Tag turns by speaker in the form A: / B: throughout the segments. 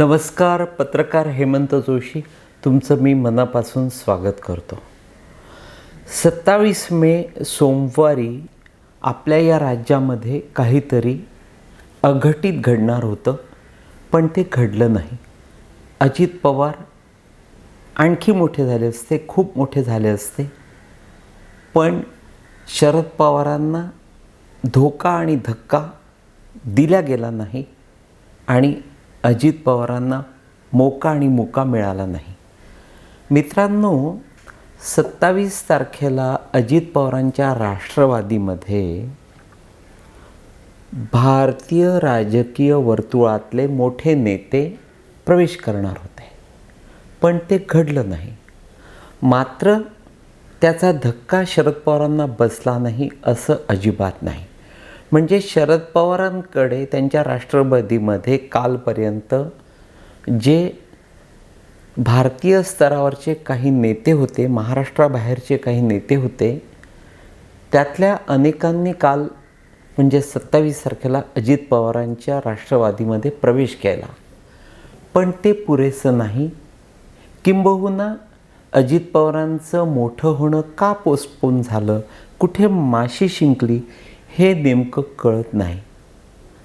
A: नमस्कार पत्रकार हेमंत जोशी. तुमचं मी मनापासून स्वागत करतो. सत्तावीस मे सोमवारी आपल्या या राज्यामध्ये काहीतरी अघटित घडणार होतं पण ते घडलं नाही. अजित पवार आणखी मोठे झाले असते खूप मोठे झाले असते. पण शरद पवारांना धोका आणि धक्का दिला गेला नाही आणि अजित पवारांना मोका आणि मोका मिळाला नाही. मित्रांनो सत्तावीस तारखेला अजित पवारांच्या राष्ट्रवादीमध्ये भारतीय राजकीय वर्तुळातले मोठे नेते प्रवेश करणार होते. पण ते घडलं नाही. मात्र त्याचा धक्का शरद पवारांना बसला नाही असं अजिबात नाही. म्हणजे शरद पवारांकडे त्यांच्या राष्ट्रवादीमध्ये कालपर्यंत जे भारतीय स्तरावरचे काही नेते होते महाराष्ट्राबाहेरचे काही नेते होते त्यातल्या अनेकांनी काल म्हणजे सत्तावीस तारखेला अजित पवारांच्या राष्ट्रवादीमध्ये प्रवेश केला. पण ते पुरेसं नाही. किंबहुना अजित पवारांचं मोठं होणं का पोस्टपोन झालं? कुठे माशी शिंकली? हे नेमकं कळत नाही.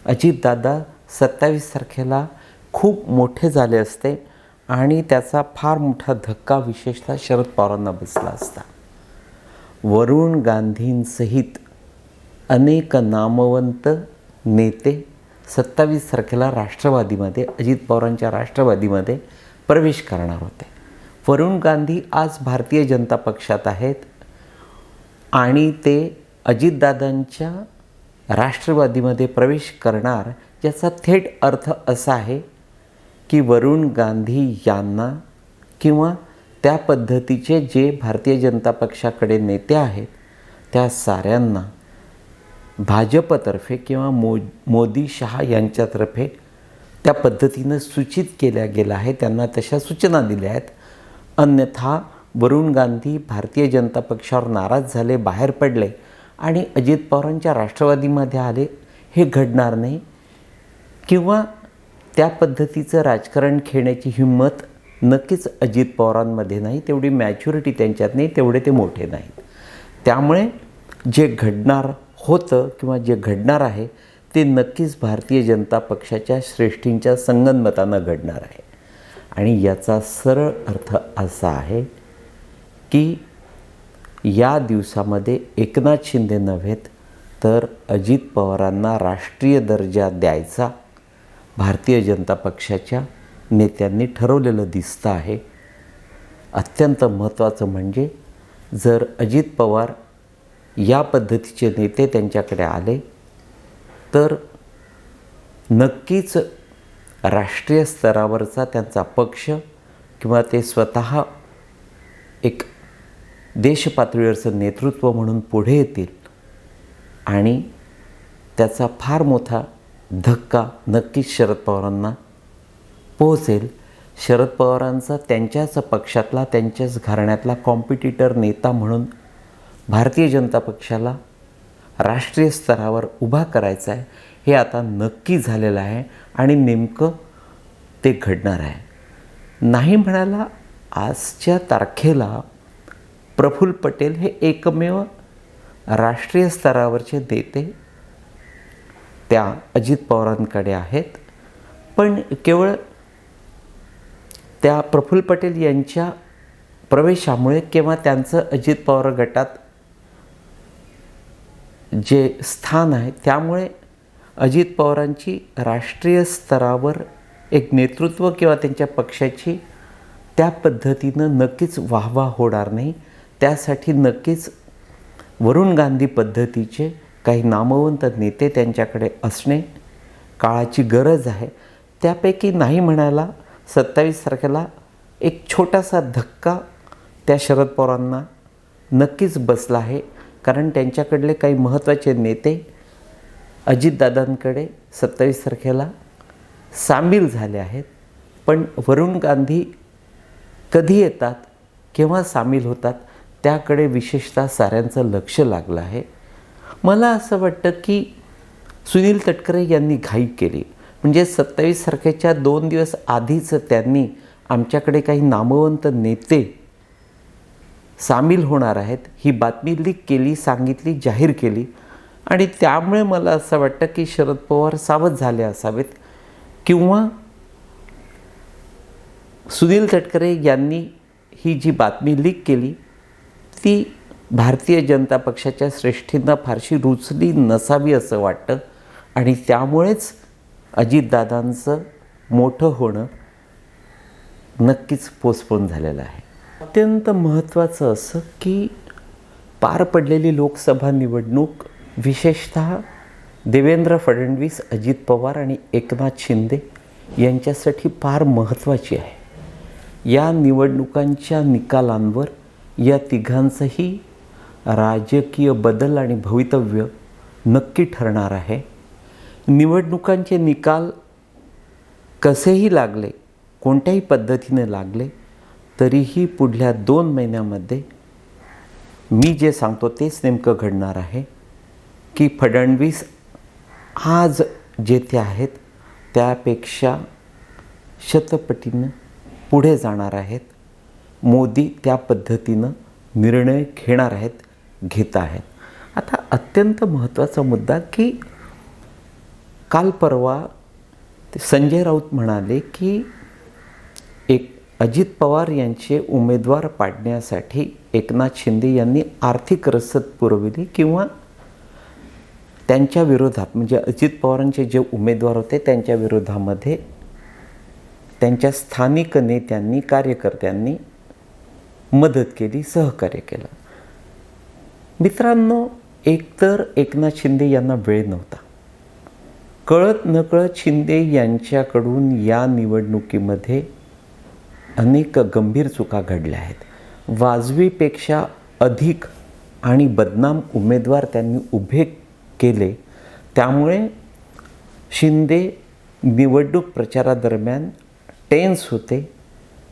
A: अजितदादा सत्तावीस तारखेला खूप मोठे झाले असते आणि त्याचा फार मोठा धक्का विशेषतः शरद पवारांना बसला असता. वरुण गांधींसहित अनेक नामवंत नेते सत्तावीस तारखेला राष्ट्रवादीमध्ये अजित पवारांच्या राष्ट्रवादीमध्ये प्रवेश करणार होते. वरुण गांधी आज भारतीय जनता पक्षात आहेत आणि ते अजितदादांच्या राष्ट्रवादीमध्ये प्रवेश करणार याचा थेट अर्थ असा आहे की वरुण गांधी यांना किंवा त्या पद्धतीचे जे भारतीय जनता पक्षाकडे नेते आहेत त्या साऱ्यांना भाजपतर्फे किंवा मो मोदी शहा यांच्यातर्फे त्या पद्धतीनं सूचित केल्या गेलं आहे त्यांना तशा सूचना दिल्या आहेत. अन्यथा वरुण गांधी भारतीय जनता पक्षावर नाराज झाले बाहेर पडले. आणि अजित पवारांच्या राष्ट्रवादीमध्ये आले हे घडणार नाही. किंवा त्या पद्धतीचं राजकारण खेळण्याची हिंमत नक्कीच अजित पवारांमध्ये नाही तेवढी मॅच्युरिटी त्यांच्यात नाही तेवढे ते मोठे नाहीत. त्यामुळे जे घडणार होतं किंवा जे घडणार आहे ते नक्कीच भारतीय जनता पक्षाच्या श्रेष्ठींच्या संगनमतानं घडणार आहे. आणि याचा सरळ अर्थ असा आहे की या दिवसामध्ये एकनाथ शिंदे नव्हेत तर अजित पवारांना राष्ट्रीय दर्जा द्यायचा भारतीय जनता पक्षाच्या नेत्यांनी ठरवलेलं दिसतं आहे. अत्यंत महत्त्वाचं म्हणजे जर अजित पवार या पद्धतीचे नेते त्यांच्याकडे आले तर नक्कीच राष्ट्रीय स्तरावरचा त्यांचा पक्ष किंवा ते स्वतः एक देशपातळीवरचं नेतृत्व म्हणून पुढे येतील. आणि त्याचा फार मोठा धक्का नक्कीच शरद पवारांना पोहोचेल. शरद पवारांचा त्यांच्याच पक्षातला त्यांच्याच घराण्यातला कॉम्पिटिटर नेता म्हणून भारतीय जनता पक्षाला राष्ट्रीय स्तरावर उभा करायचा आहे हे आता नक्की झालेलं आहे आणि नेमकं ते घडणार आहे. नाही म्हणायला आजच्या तारखेला प्रफुल्ल पटेल हे एकमेव राष्ट्रीय स्तरावरचे नेते त्या अजित पवारांकडे आहेत. पण केवळ त्या प्रफुल्ल पटेल यांच्या प्रवेशामुळे किंवा त्यांचं अजित पवार गटात जे स्थान आहे त्यामुळे अजित पवारांची राष्ट्रीय स्तरावर एक नेतृत्व किंवा त्यांच्या पक्षाची त्या पद्धतीनं नक्कीच वाहवा होणार नाही. त्यासाठी नक्कीच वरुण गांधी पद्धतीचे काही नामवंत नेते त्यांच्याकडे असणे काळाची गरज आहे. त्यापैकी नाही म्हणायला सत्तावीस तारखेला एक छोटासा धक्का त्या शरद पवारांना नक्कीच बसला आहे. कारण त्यांच्याकडले काही महत्त्वाचे नेते अजितदादांकडे सत्तावीस तारखेला सामील झाले आहेत. पण वरुण गांधी कधी येतात? केव्हा सामील होतात? त्याकडे विशेषतः साऱ्यांचं लक्ष लागलं आहे. मला असं वाटतं की सुनील तटकरे यांनी घाई केली. म्हणजे सत्तावीस तारखेच्या दोन दिवस आधीच त्यांनी आमच्याकडे काही नामवंत नेते सामील होणार आहेत. ही बातमी लीक केली सांगितली जाहीर केली. आणि त्यामुळे मला असं वाटतं की शरद पवार सावध झाले असावेत. किंवा सुनील तटकरे यांनी ही जी बातमी लीक केली ती भारतीय जनता पक्षाच्या श्रेष्ठींना फारशी रुचली नसावी असं वाटतं आणि त्यामुळेच अजितदादांचं मोठं होणं नक्कीच पोस्टपोन झालेलं आहे. अत्यंत महत्त्वाचं असं की पार पडलेली लोकसभा निवडणूक विशेषतः देवेंद्र फडणवीस अजित पवार आणि एकनाथ शिंदे यांच्यासाठी फार महत्त्वाची आहे. या निवडणुकांच्या निकालांवर या तिघांचंही राजकीय बदल आणि भवितव्य नक्की ठरणार आहे. निवडणुकांचे निकाल कसेही लागले कोणत्याही पद्धतीने लागले तरीही पुढल्या दोन महिन्यामध्ये मी जे सांगतो तेच नेमकं घडणार आहे की फडणवीस आज जेथे आहेत त्यापेक्षा शतपटीनं पुढे जाणार आहेत. मोदी त्या पद्धतीनं निर्णय घेणार आहेत घेत आहेत. आता अत्यंत महत्त्वाचा मुद्दा की काल परवा संजय राऊत म्हणाले की एक अजित पवार यांचे उमेदवार पाडण्यासाठी एकनाथ शिंदे यांनी आर्थिक रसद पुरविली किंवा त्यांच्या विरोधात म्हणजे अजित पवारांचे जे उमेदवार होते त्यांच्या विरोधामध्ये त्यांच्या स्थानिक नेत्यांनी कार्यकर्त्यांनी मदत केली सहकार्य केलं. मित्रांनो एकतर एकनाथ शिंदे यांना वेळ नव्हता. कळत नकळत शिंदे यांच्याकडून या निवडणुकीमध्ये अनेक गंभीर चुका घडल्या आहेत. वाजवीपेक्षा अधिक आणि बदनाम उमेदवार त्यांनी उभे केले. त्यामुळे शिंदे निवडणूक प्रचारादरम्यान टेन्स होते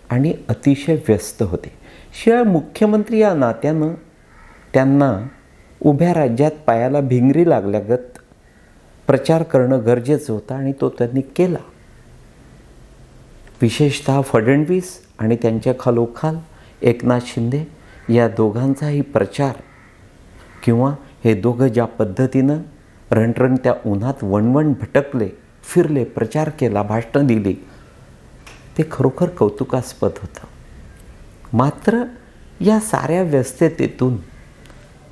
A: आणि अतिशय व्यस्त होते. शिवाय मुख्यमंत्री या नात्यानं त्यांना उभ्या राज्यात पायाला भिंगरी लागल्यागत प्रचार करणं गरजेचं होतं आणि तो त्यांनी केला. विशेषतः फडणवीस आणि त्यांच्या खालोखाल एकनाथ शिंदे या दोघांचाही प्रचार किंवा हे दोघं ज्या पद्धतीनं रणरण त्या उन्हात वणवण भटकले फिरले प्रचार केला भाषणं दिली ते खरोखर कौतुकास्पद होतं. मात्र या साऱ्या व्यस्ततेतून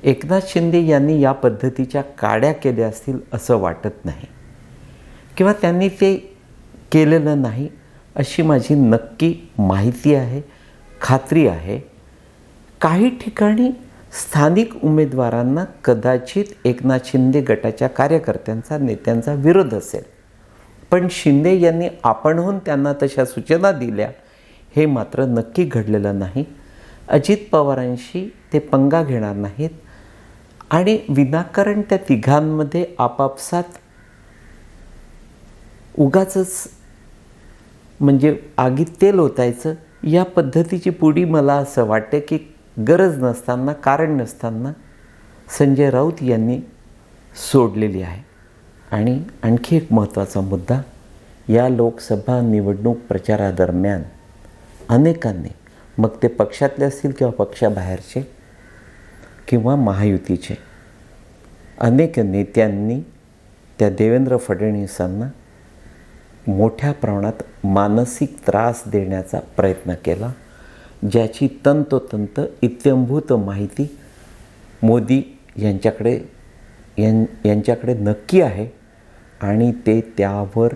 A: एकनाथ शिंदे यांनी या पद्धतीच्या काड्या केल्या असतील असं वाटत नाही. किंवा त्यांनी ते केलेलं नाही अशी माझी नक्की माहिती आहे खात्री आहे. काही ठिकाणी स्थानिक उमेदवारांना कदाचित एकनाथ शिंदे गटाच्या कार्यकर्त्यांचा नेत्यांचा विरोध असेल. पण शिंदे यांनी आपणहून त्यांना तशा सूचना दिल्या हे मात्र नक्की घडलेलं नाही. अजित पवारांशी ते पंगा घेणार नाहीत. आणि विनाकारण त्या तिघांमध्ये आपापसात उगाचच म्हणजे आगीत तेल ओतायचं या पद्धतीची पुढी मला असं वाटते की गरज नसताना कारण नसताना संजय राऊत यांनी सोडलेली आहे. आणि आणखी एक महत्त्वाचा मुद्दा या लोकसभा निवडणूक प्रचारादरम्यान अनेकांनी मग ते पक्षातले असतील किंवा पक्षाबाहेरचे किंवा महायुतीचे अनेक नेत्यांनी त्या देवेंद्र फडणवीसांना मोठ्या प्रमाणात मानसिक त्रास देण्याचा प्रयत्न केला ज्याची तंतोतंत इत्यंभूत माहिती मोदी यांच्याकडे यां यांच्याकडे नक्की आहे आणि ते त्यावर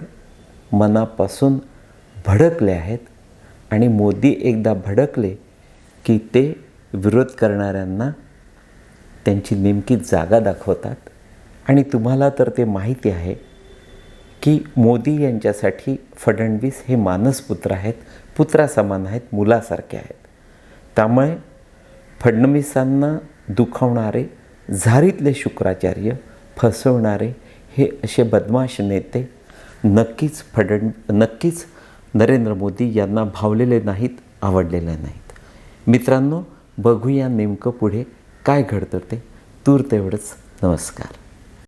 A: मनापासून भडकले आहेत. आणि मोदी एकदा भडकले की ते विरोध करणाऱ्यांना त्यांची नेमकी जागा दाखवतात. आणि तुम्हाला तर ते माहिती आहे की मोदी यांच्यासाठी फडणवीस हे मानसपुत्र आहेत पुत्रासमान आहेत मुलासारखे आहेत. त्यामुळे फडणवीसांना दुखावणारे झारीतले शुक्राचार्य फसवणारे हे असे बदमाश नेते नक्कीच फडण नक्कीच नरेंद्र मोदी यांना भावलेले नाहीत आवडलेले नाहीत. मित्रांनो बघूया नेमकं पुढे काय घडतं ते. तूर तेवढंच. नमस्कार.